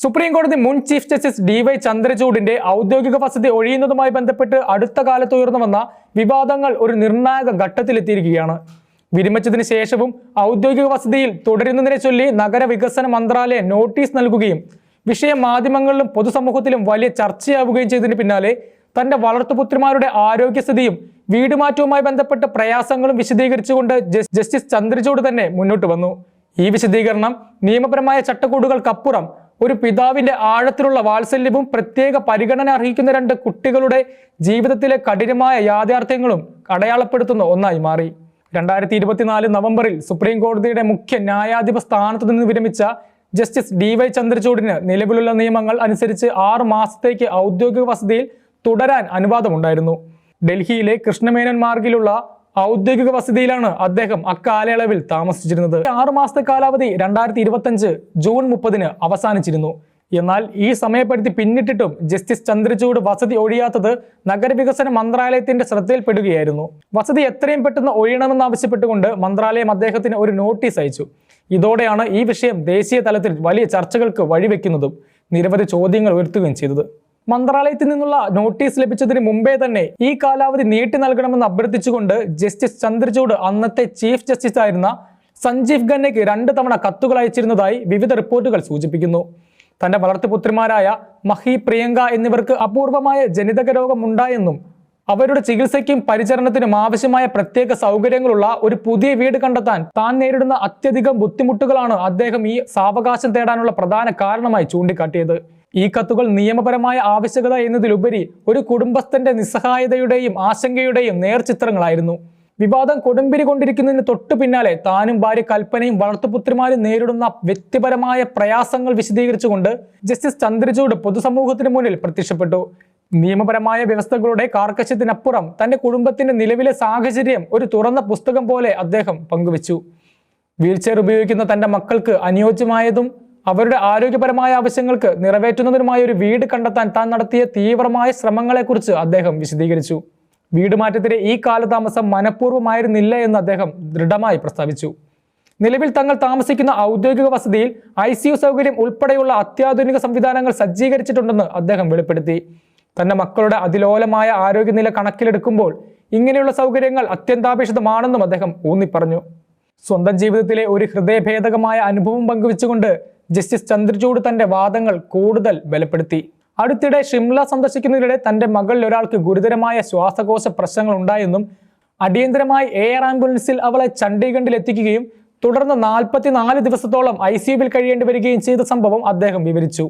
Supreme കോടതി മുൻ chief justice D Y ചന്ദ്രചൂഡിന്റെ ഔദ്യോഗിക വസതി ഒഴിയുന്നതുമായി ബന്ധപ്പെട്ട് അടുത്ത കാലത്ത് ഉയർന്നു വന്ന വിവാദങ്ങൾ ഒരു നിർണായക ഘട്ടത്തിലെത്തിയിരിക്കുകയാണ്. വിരമിച്ചതിന് ശേഷവും ഔദ്യോഗിക വസതിയിൽ തുടരുന്നതിനെ ചൊല്ലി നഗരവികസന മന്ത്രാലയം നോട്ടീസ് നൽകുകയും വിഷയം മാധ്യമങ്ങളിലും പൊതുസമൂഹത്തിലും വലിയ ചർച്ചയാവുകയും ചെയ്തതിന് പിന്നാലെ തന്റെ വളർത്തുപുത്രിമാരുടെ ആരോഗ്യസ്ഥിതിയും വീടുമാറ്റവുമായി ബന്ധപ്പെട്ട പ്രയാസങ്ങളും വിശദീകരിച്ചുകൊണ്ട് ജസ്റ്റിസ് ചന്ദ്രചൂഡ് തന്നെ മുന്നോട്ട് വന്നു. ഈ വിശദീകരണം നിയമപരമായ ചട്ടക്കൂടുകൾക്കപ്പുറം ഒരു പിതാവിന്റെ ആഴത്തിലുള്ള വാത്സല്യവും പ്രത്യേക പരിഗണന അർഹിക്കുന്ന രണ്ട് കുട്ടികളുടെ ജീവിതത്തിലെ കഠിനമായ യാഥാർത്ഥ്യങ്ങളും അടയാളപ്പെടുത്തുന്ന ഒന്നായി മാറി. രണ്ടായിരത്തി ഇരുപത്തിനാല് നവംബറിൽ സുപ്രീം കോടതിയുടെ മുഖ്യ ന്യായാധിപ സ്ഥാനത്ത് നിന്ന് വിരമിച്ച ജസ്റ്റിസ് ഡി വൈ ചന്ദ്രചൂഡിന് നിലവിലുള്ള നിയമങ്ങൾ അനുസരിച്ച് ആറ് മാസത്തേക്ക് ഔദ്യോഗിക വസതിയിൽ തുടരാൻ അനുവാദമുണ്ടായിരുന്നു. ഡൽഹിയിലെ കൃഷ്ണമേനോൻ മാർഗിലുള്ള ഔദ്യോഗിക വസതിയിലാണ് അദ്ദേഹം അക്കാലയളവിൽ താമസിച്ചിരുന്നത്. ആറു മാസത്തെ കാലാവധി രണ്ടായിരത്തി ഇരുപത്തഞ്ച് ജൂൺ മുപ്പതിന് അവസാനിച്ചിരുന്നു. എന്നാൽ ഈ സമയപ്പെടുത്തി പിന്നിട്ടിട്ടും ജസ്റ്റിസ് ചന്ദ്രചൂഡ് വസതി ഒഴിയാത്തത് നഗരവികസന മന്ത്രാലയത്തിന്റെ ശ്രദ്ധയിൽപ്പെടുകയായിരുന്നു. വസതി എത്രയും പെട്ടെന്ന് ഒഴിയണമെന്ന് ആവശ്യപ്പെട്ടുകൊണ്ട് മന്ത്രാലയം അദ്ദേഹത്തിന് ഒരു നോട്ടീസ് അയച്ചു. ഇതോടെയാണ് ഈ വിഷയം ദേശീയ തലത്തിൽ വലിയ ചർച്ചകൾക്ക് വഴിവെക്കുന്നതും നിരവധി ചോദ്യങ്ങൾ ഉയർത്തുകയും ചെയ്തത്. മന്ത്രാലയത്തിൽ നിന്നുള്ള നോട്ടീസ് ലഭിച്ചതിന് മുമ്പേ തന്നെ ഈ കാലാവധി നീട്ടി നൽകണമെന്ന് അഭ്യർത്ഥിച്ചുകൊണ്ട് ജസ്റ്റിസ് ചന്ദ്രചൂഡ് അന്നത്തെ ചീഫ് ജസ്റ്റിസ് ആയിരുന്ന സഞ്ജീവ് ഖന്നയ്ക്ക് രണ്ട് തവണ കത്തുകൾ അയച്ചിരുന്നതായി വിവിധ റിപ്പോർട്ടുകൾ സൂചിപ്പിക്കുന്നു. തന്റെ വളർത്തുപുത്രിമാരായ മഹി പ്രിയങ്ക എന്നിവർക്ക് അപൂർവമായ ജനിതക രോഗമുണ്ടായെന്നും അവരുടെ ചികിത്സയ്ക്കും പരിചരണത്തിനും ആവശ്യമായ പ്രത്യേക സൗകര്യങ്ങളുള്ള ഒരു പുതിയ വീട് കണ്ടെത്താൻ താൻ നേരിടുന്ന അത്യധികം ബുദ്ധിമുട്ടുകളാണ് അദ്ദേഹം ഈ സാവകാശം തേടാനുള്ള പ്രധാന കാരണമായി ചൂണ്ടിക്കാട്ടിയത്. ഈ കത്തുകൾ നിയമപരമായ ആവശ്യകത എന്നതിലുപരി ഒരു കുടുംബസ്ഥന്റെ നിസ്സഹായതയുടെയും ആശങ്കയുടെയും നേർചിത്രങ്ങളായിരുന്നു. വിവാദം കൊടുമ്പിരി കൊണ്ടിരിക്കുന്നതിന് തൊട്ടു പിന്നാലെ താനും ഭാര്യ കൽപ്പനയും വളർത്തുപുത്രിമാരും നേരിടുന്ന വ്യക്തിപരമായ പ്രയാസങ്ങൾ വിശദീകരിച്ചുകൊണ്ട് ജസ്റ്റിസ് ചന്ദ്രചൂഡ് പൊതുസമൂഹത്തിന് മുന്നിൽ പ്രത്യക്ഷപ്പെട്ടു. നിയമപരമായ വ്യവസ്ഥകളുടെ കാർക്കശ്യത്തിനപ്പുറം തന്റെ കുടുംബത്തിന്റെ നിലവിലെ സാഹചര്യം ഒരു തുറന്ന പുസ്തകം പോലെ അദ്ദേഹം പങ്കുവച്ചു. വീൽചെയർ ഉപയോഗിക്കുന്ന തന്റെ മക്കൾക്ക് അനുയോജ്യമായതും അവരുടെ ആരോഗ്യപരമായ ആവശ്യങ്ങൾക്ക് നിറവേറ്റുന്നതിനുമായ ഒരു വീട് കണ്ടെത്താൻ താൻ നടത്തിയ തീവ്രമായ ശ്രമങ്ങളെക്കുറിച്ച് അദ്ദേഹം വിശദീകരിച്ചു. വീട് മാറ്റത്തിലെ ഈ കാലതാമസം മനഃപൂർവമായിരുന്നില്ല എന്ന് അദ്ദേഹം ദൃഢമായി പ്രസ്താവിച്ചു. നിലവിൽ തങ്ങൾ താമസിക്കുന്ന ഔദ്യോഗിക വസതിയിൽ ഐ സി യു സൗകര്യം ഉൾപ്പെടെയുള്ള അത്യാധുനിക സംവിധാനങ്ങൾ സജ്ജീകരിച്ചിട്ടുണ്ടെന്ന് അദ്ദേഹം വെളിപ്പെടുത്തി. തന്റെ മക്കളുടെ അതിലോലമായ ആരോഗ്യനില കണക്കിലെടുക്കുമ്പോൾ ഇങ്ങനെയുള്ള സൗകര്യങ്ങൾ അത്യന്താപേക്ഷിതമാണെന്നും അദ്ദേഹം ഊന്നിപ്പറഞ്ഞു. സ്വന്തം ജീവിതത്തിലെ ഒരു ഹൃദയഭേദകമായ അനുഭവം പങ്കുവെച്ചുകൊണ്ട് ജസ്റ്റിസ് ചന്ദ്രചൂഡ് തന്റെ വാദങ്ങൾ കൂടുതൽ ബലപ്പെടുത്തി. അടുത്തിടെ ഷിംല സന്ദർശിക്കുന്നതിനിടെ തന്റെ മകളിൽ ഒരാൾക്ക് ഗുരുതരമായ ശ്വാസകോശ പ്രശ്നങ്ങൾ ഉണ്ടായെന്നും അടിയന്തരമായി എയർ ആംബുലൻസിൽ അവളെ ചണ്ഡീഗഡിൽ എത്തിക്കുകയും തുടർന്ന് നാൽപ്പത്തിനാല് ദിവസത്തോളം ഐ സിയുവിൽ കഴിയേണ്ടി വരികയും ചെയ്ത സംഭവം അദ്ദേഹം വിവരിച്ചു.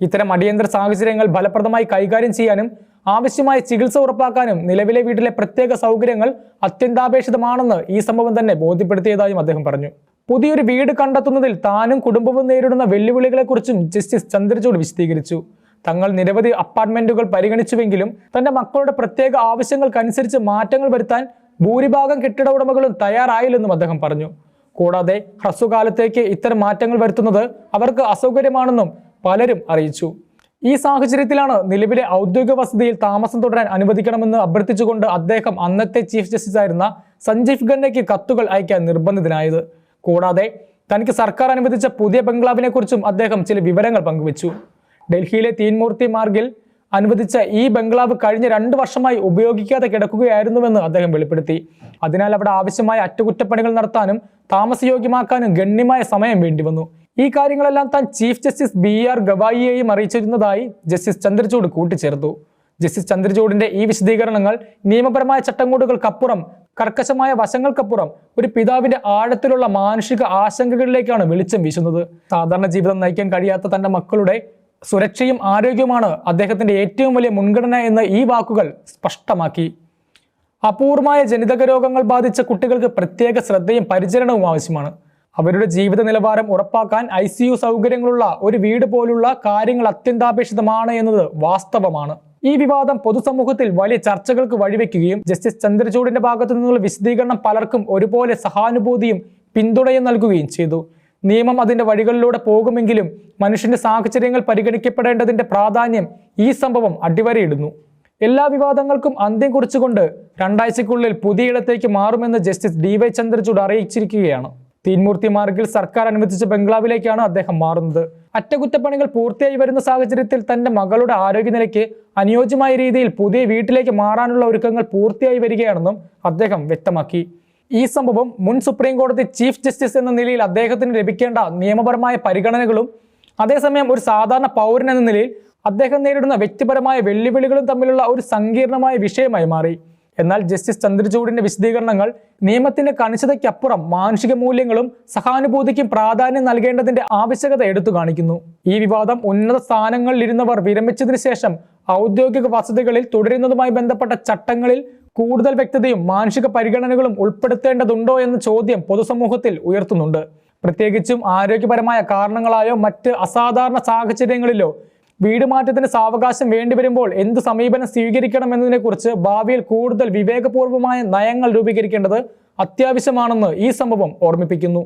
ഇത്തരം അടിയന്തര സാഹചര്യങ്ങൾ ഫലപ്രദമായി കൈകാര്യം ചെയ്യാനും ആവശ്യമായ ചികിത്സ ഉറപ്പാക്കാനും നിലവിലെ വീട്ടിലെ പ്രത്യേക സൗകര്യങ്ങൾ അത്യന്താപേക്ഷിതമാണെന്ന് ഈ സംഭവം തന്നെ ബോധ്യപ്പെടുത്തിയതായും അദ്ദേഹം പറഞ്ഞു. പുതിയൊരു വീട് കണ്ടെത്തുന്നതിൽ താനും കുടുംബവും നേരിടുന്ന വെല്ലുവിളികളെക്കുറിച്ചും ജസ്റ്റിസ് ചന്ദ്രചൂഡ് വിശദീകരിച്ചു. തങ്ങൾ നിരവധി അപ്പാർട്ട്മെന്റുകൾ പരിഗണിച്ചുവെങ്കിലും തന്റെ മക്കളുടെ പ്രത്യേക ആവശ്യങ്ങൾക്കനുസരിച്ച് മാറ്റങ്ങൾ വരുത്താൻ ഭൂരിഭാഗം കെട്ടിട ഉടമകളും തയ്യാറായില്ലെന്നും അദ്ദേഹം പറഞ്ഞു. കൂടാതെ ഹ്രസ്വകാലത്തേക്ക് ഇത്തരം മാറ്റങ്ങൾ വരുത്തുന്നത് അവർക്ക് അസൗകര്യമാണെന്നും പലരും അറിയിച്ചു. ഈ സാഹചര്യത്തിലാണ് നിലവിലെ ഔദ്യോഗിക വസതിയിൽ താമസം തുടരാൻ അനുവദിക്കണമെന്ന് അഭ്യർത്ഥിച്ചുകൊണ്ട് അദ്ദേഹം അന്നത്തെ ചീഫ് ജസ്റ്റിസ് ആയിരുന്ന സഞ്ജീവ് ഖന്നയ്ക്ക് കത്തുകൾ അയക്കാൻ നിർബന്ധിതനായത്. കൂടാതെ തനിക്ക് സർക്കാർ അനുവദിച്ച പുതിയ ബംഗ്ലാവിനെക്കുറിച്ചും അദ്ദേഹം ചില വിവരങ്ങൾ പങ്കുവച്ചു. ഡൽഹിയിലെ തീൻമൂർത്തി മാർഗിൽ അനുവദിച്ച ഈ ബംഗ്ലാവ് കഴിഞ്ഞ രണ്ട് വർഷമായി ഉപയോഗിക്കാതെ കിടക്കുകയായിരുന്നുവെന്ന് അദ്ദേഹം വെളിപ്പെടുത്തി. അതിനാൽ അവിടെ ആവശ്യമായ അറ്റകുറ്റപ്പണികൾ നടത്താനും താമസയോഗ്യമാക്കാനും ഗണ്യമായ സമയം വേണ്ടിവന്നു ഈ കാര്യങ്ങളെല്ലാം താൻ ചീഫ് ജസ്റ്റിസ് ബി ആർ ഗവായിയെയും അറിയിച്ചിരുന്നതായി ജസ്റ്റിസ് ചന്ദ്രചൂഡ് കൂട്ടിച്ചേർത്തു. ജസ്റ്റിസ് ചന്ദ്രചൂഡിന്റെ ഈ വിശദീകരണങ്ങൾ നിയമപരമായ ചട്ടങ്ങൂടുകൾക്കപ്പുറം കർക്കശമായ വശങ്ങൾക്കപ്പുറം ഒരു പിതാവിന്റെ ആഴത്തിലുള്ള മാനുഷിക ആശങ്കകളിലേക്കാണ് വെളിച്ചം വീശുന്നത്. സാധാരണ ജീവിതം നയിക്കാൻ കഴിയാത്ത തന്റെ മക്കളുടെ സുരക്ഷയും ആരോഗ്യവുമാണ് അദ്ദേഹത്തിന്റെ ഏറ്റവും വലിയ മുൻഗണന എന്ന് ഈ വാക്കുകൾ സ്പഷ്ടമാക്കി. അപൂർവമായ ജനിതക രോഗങ്ങൾ ബാധിച്ച കുട്ടികൾക്ക് പ്രത്യേക ശ്രദ്ധയും പരിചരണവും ആവശ്യമാണ്. അവരുടെ ജീവിത നിലവാരം ഉറപ്പാക്കാൻ ഐ സൗകര്യങ്ങളുള്ള ഒരു വീട് പോലുള്ള കാര്യങ്ങൾ അത്യന്താപേക്ഷിതമാണ് എന്നത് വാസ്തവമാണ്. ഈ വിവാദം പൊതുസമൂഹത്തിൽ വലിയ ചർച്ചകൾക്ക് വഴിവെക്കുകയും ജസ്റ്റിസ് ചന്ദ്രചൂഡിന്റെ ഭാഗത്തു നിന്നുള്ള വിശദീകരണം പലർക്കും ഒരുപോലെ സഹാനുഭൂതിയും പിന്തുണയും നൽകുകയും ചെയ്തു. നിയമം അതിന്റെ വഴികളിലൂടെ പോകുമെങ്കിലും മനുഷ്യന്റെ സാഹചര്യങ്ങൾ പരിഗണിക്കപ്പെടേണ്ടതിന്റെ പ്രാധാന്യം ഈ സംഭവം അടിവരയിടുന്നു. എല്ലാ വിവാദങ്ങൾക്കും അന്ത്യം കുറിച്ചുകൊണ്ട് രണ്ടാഴ്ചക്കുള്ളിൽ പുതിയ ഇടത്തേക്ക് മാറുമെന്ന് ജസ്റ്റിസ് ഡി വൈ ചന്ദ്രചൂഡ് അറിയിച്ചിരിക്കുകയാണ്. തീൻമൂർത്തി മാർഗിൽ സർക്കാർ അനുവദിച്ച ബംഗ്ലാവിലേക്കാണ് അദ്ദേഹം മാറുന്നത്. അറ്റകുറ്റപ്പണികൾ പൂർത്തിയായി വരുന്ന സാഹചര്യത്തിൽ തന്റെ മകളുടെ ആരോഗ്യനിലയ്ക്ക് അനുയോജ്യമായ രീതിയിൽ പുതിയ വീട്ടിലേക്ക് മാറാനുള്ള ഒരുക്കങ്ങൾ പൂർത്തിയായി വരികയാണെന്നും അദ്ദേഹം വ്യക്തമാക്കി. ഈ സംഭവം മുൻ സുപ്രീം കോടതി ചീഫ് ജസ്റ്റിസ് എന്ന നിലയിൽ അദ്ദേഹത്തിന് ലഭിക്കേണ്ട നിയമപരമായ പരിഗണനകളും അതേസമയം ഒരു സാധാരണ പൗരൻ എന്ന നിലയിൽ അദ്ദേഹം നേരിടുന്ന വ്യക്തിപരമായ വെല്ലുവിളികളും തമ്മിലുള്ള ഒരു സങ്കീർണമായ വിഷയമായി മാറി. എന്നാൽ ജസ്റ്റിസ് ചന്ദ്രചൂഡിന്റെ വിശദീകരണങ്ങൾ നിയമത്തിന്റെ കണിശതയ്ക്കപ്പുറം മാനുഷിക മൂല്യങ്ങളും സഹാനുഭൂതിക്കും പ്രാധാന്യം നൽകേണ്ടതിന്റെ ആവശ്യകത എടുത്തു കാണിക്കുന്നു. ഈ വിവാദം ഉന്നത സ്ഥാനങ്ങളിലിരുന്നവർ വിരമിച്ചതിന് ശേഷം ഔദ്യോഗിക വസതികളിൽ തുടരുന്നതുമായി ബന്ധപ്പെട്ട ചട്ടങ്ങളിൽ കൂടുതൽ വ്യക്തതയും മാനുഷിക പരിഗണനകളും ഉൾപ്പെടുത്തേണ്ടതുണ്ടോ എന്ന ചോദ്യം പൊതുസമൂഹത്തിൽ ഉയർത്തുന്നുണ്ട്. പ്രത്യേകിച്ചും ആരോഗ്യപരമായ കാരണങ്ങളായോ മറ്റ് അസാധാരണ സാഹചര്യങ്ങളിലോ വീട് മാറ്റത്തിന് സാവകാശം വേണ്ടിവരുമ്പോൾ എന്ത് സമീപനം സ്വീകരിക്കണം എന്നതിനെക്കുറിച്ച് ഭാവിയിൽ കൂടുതൽ വിവേകപൂർവമായ നയങ്ങൾ രൂപീകരിക്കേണ്ടത് അത്യാവശ്യമാണെന്ന് ഈ സംഭവം ഓർമ്മിപ്പിക്കുന്നു.